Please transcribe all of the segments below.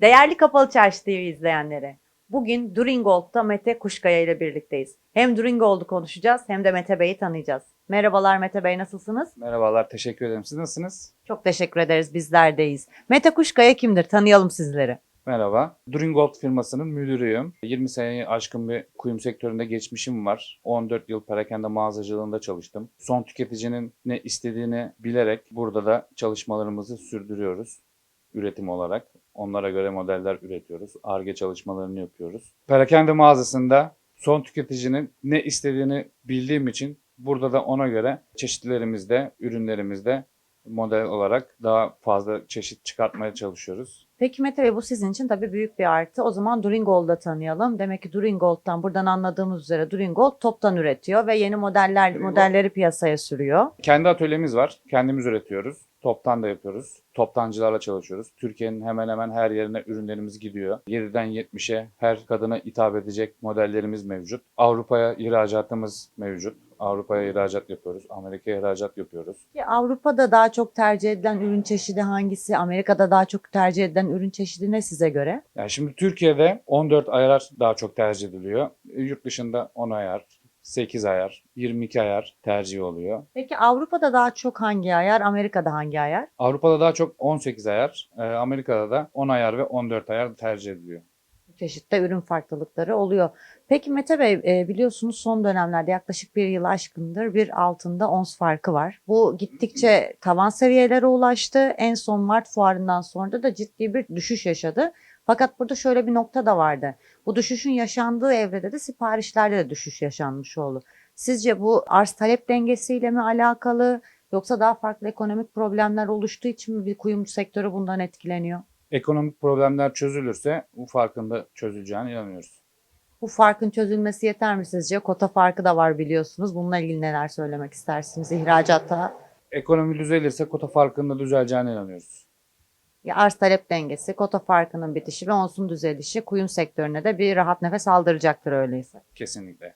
Değerli Kapalı Çarşı TV izleyenleri, bugün Duringold'da Mete Kuşkaya ile birlikteyiz. Hem Duringold'u konuşacağız hem de Mete Bey'i tanıyacağız. Merhabalar Mete Bey nasılsınız? Merhabalar, teşekkür ederim. Siz nasılsınız? Çok teşekkür ederiz bizlerdeyiz. Mete Kuşkaya kimdir? Tanıyalım sizleri. Merhaba. Duringold firmasının müdürüyüm. 20 seneyi aşkın bir kuyum sektöründe geçmişim var. 14 yıl perakende mağazacılığında çalıştım. Son tüketicinin ne istediğini bilerek burada da çalışmalarımızı sürdürüyoruz. Üretim olarak. Onlara göre modeller üretiyoruz. ARGE çalışmalarını yapıyoruz. Perakende mağazasında son tüketicinin ne istediğini bildiğim için burada da ona göre çeşitlerimizde, ürünlerimizde model olarak daha fazla çeşit çıkartmaya çalışıyoruz. Peki Mete Bey bu sizin için tabii büyük bir artı. O zaman Duringold'da tanıyalım. Demek ki Duringold'dan buradan anladığımız üzere Duringold toptan üretiyor ve yeni modeller Duringold- modelleri piyasaya sürüyor. Kendi atölyemiz var. Kendimiz üretiyoruz. Toptan da yapıyoruz. Toptancılarla çalışıyoruz. Türkiye'nin hemen hemen her yerine ürünlerimiz gidiyor. 7'den 70'e her kadına hitap edecek modellerimiz mevcut. Avrupa'ya ihracatımız mevcut. Avrupa'ya ihracat yapıyoruz. Amerika'ya ihracat yapıyoruz. Ki Avrupa'da daha çok tercih edilen ürün çeşidi hangisi? Amerika'da daha çok tercih edilen ürün çeşidi ne size göre? Yani şimdi Türkiye'de 14 ayar daha çok tercih ediliyor. Yurt dışında 10 ayar, 8 ayar, 22 ayar tercih oluyor. Peki Avrupa'da daha çok hangi ayar? Amerika'da hangi ayar? Avrupa'da daha çok 18 ayar, e, Amerika'da da 10 ayar ve 14 ayar tercih ediliyor. Çeşitte ürün farklılıkları oluyor. Peki Mete Bey e, biliyorsunuz son dönemlerde yaklaşık bir yıl aşkındır bir altında ons farkı var. Bu gittikçe tavan seviyelere ulaştı. En son Mart fuarından sonra da ciddi bir düşüş yaşadı. Fakat burada şöyle bir nokta da vardı. Bu düşüşün yaşandığı evrede de siparişlerde de düşüş yaşanmış oldu. Sizce bu arz talep dengesiyle mi alakalı yoksa daha farklı ekonomik problemler oluştuğu için mi bir kuyumcu sektörü bundan etkileniyor? Ekonomik problemler çözülürse bu farkın da çözüleceğine inanıyoruz. Bu farkın çözülmesi yeter mi sizce? Kota farkı da var biliyorsunuz. Bununla ilgili neler söylemek istersiniz ihracatta? Ekonomi düzelirse kota farkının da düzeleceğine inanıyoruz. Ya arz talep dengesi, kota farkının bitişi ve onsun düzelişi kuyum sektörüne de bir rahat nefes aldıracaktır öyleyse. Kesinlikle.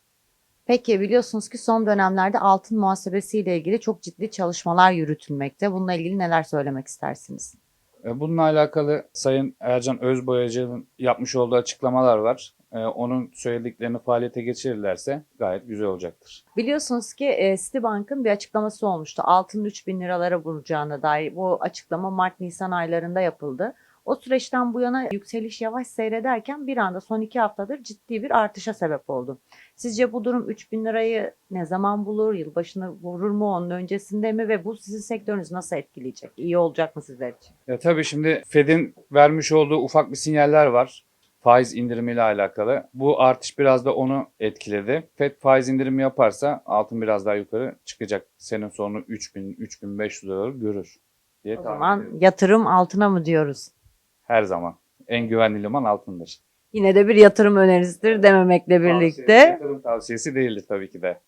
Peki biliyorsunuz ki son dönemlerde altın muhasebesiyle ilgili çok ciddi çalışmalar yürütülmekte. Bununla ilgili neler söylemek istersiniz? E, Bununla alakalı Sayın Ercan Özboyacı'nın yapmış olduğu açıklamalar var. E, Onun söylediklerini faaliyete geçirirlerse gayet güzel olacaktır. Biliyorsunuz ki e, Citibank'ın bir açıklaması olmuştu. Altının 3 bin liralara vuracağına dair bu açıklama Mart-Nisan aylarında yapıldı. O süreçten bu yana yükseliş yavaş seyrederken bir anda son iki haftadır ciddi bir artışa sebep oldu. Sizce bu durum 3 bin lirayı ne zaman bulur? Yılbaşını vurur mu? Onun öncesinde mi? Ve bu sizin sektörünüzü nasıl etkileyecek? İyi olacak mı sizler için? Ya tabii şimdi Fed'in vermiş olduğu ufak bir sinyaller var. Faiz indirimiyle alakalı. Bu artış biraz da onu etkiledi. Fed faiz indirimi yaparsa altın biraz daha yukarı çıkacak. Senin sonu 3000 3500 liraları görür diye O zaman ediyorum. yatırım altına mı diyoruz? Her zaman en güvenli liman altındır. Yine de bir yatırım önerisidir dememekle birlikte. Tavsiye- yatırım tavsiyesi değildir tabii ki de.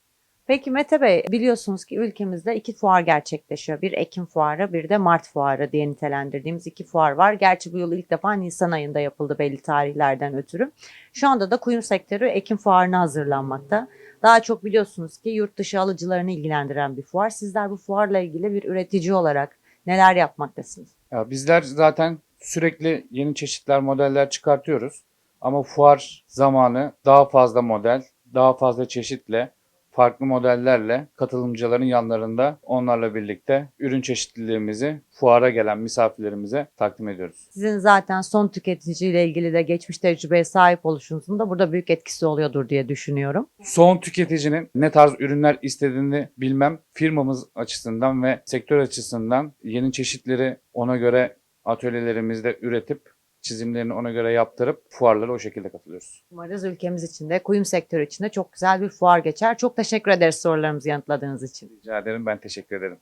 Peki Mete Bey biliyorsunuz ki ülkemizde iki fuar gerçekleşiyor. Bir Ekim fuarı bir de Mart fuarı diye nitelendirdiğimiz iki fuar var. Gerçi bu yıl ilk defa Nisan ayında yapıldı belli tarihlerden ötürü. Şu anda da kuyum sektörü Ekim fuarına hazırlanmakta. Daha çok biliyorsunuz ki yurt dışı alıcılarını ilgilendiren bir fuar. Sizler bu fuarla ilgili bir üretici olarak neler yapmaktasınız? Ya bizler zaten sürekli yeni çeşitler, modeller çıkartıyoruz. Ama fuar zamanı daha fazla model, daha fazla çeşitle, farklı modellerle katılımcıların yanlarında onlarla birlikte ürün çeşitliliğimizi fuara gelen misafirlerimize takdim ediyoruz. Sizin zaten son tüketiciyle ilgili de geçmiş tecrübeye sahip oluşunuzun da burada büyük etkisi oluyordur diye düşünüyorum. Son tüketicinin ne tarz ürünler istediğini bilmem firmamız açısından ve sektör açısından yeni çeşitleri ona göre atölyelerimizde üretip çizimlerini ona göre yaptırıp fuarlara o şekilde katılıyoruz. Umarız ülkemiz için de, kuyum sektörü için de çok güzel bir fuar geçer. Çok teşekkür ederiz sorularımızı yanıtladığınız için. Rica ederim ben teşekkür ederim.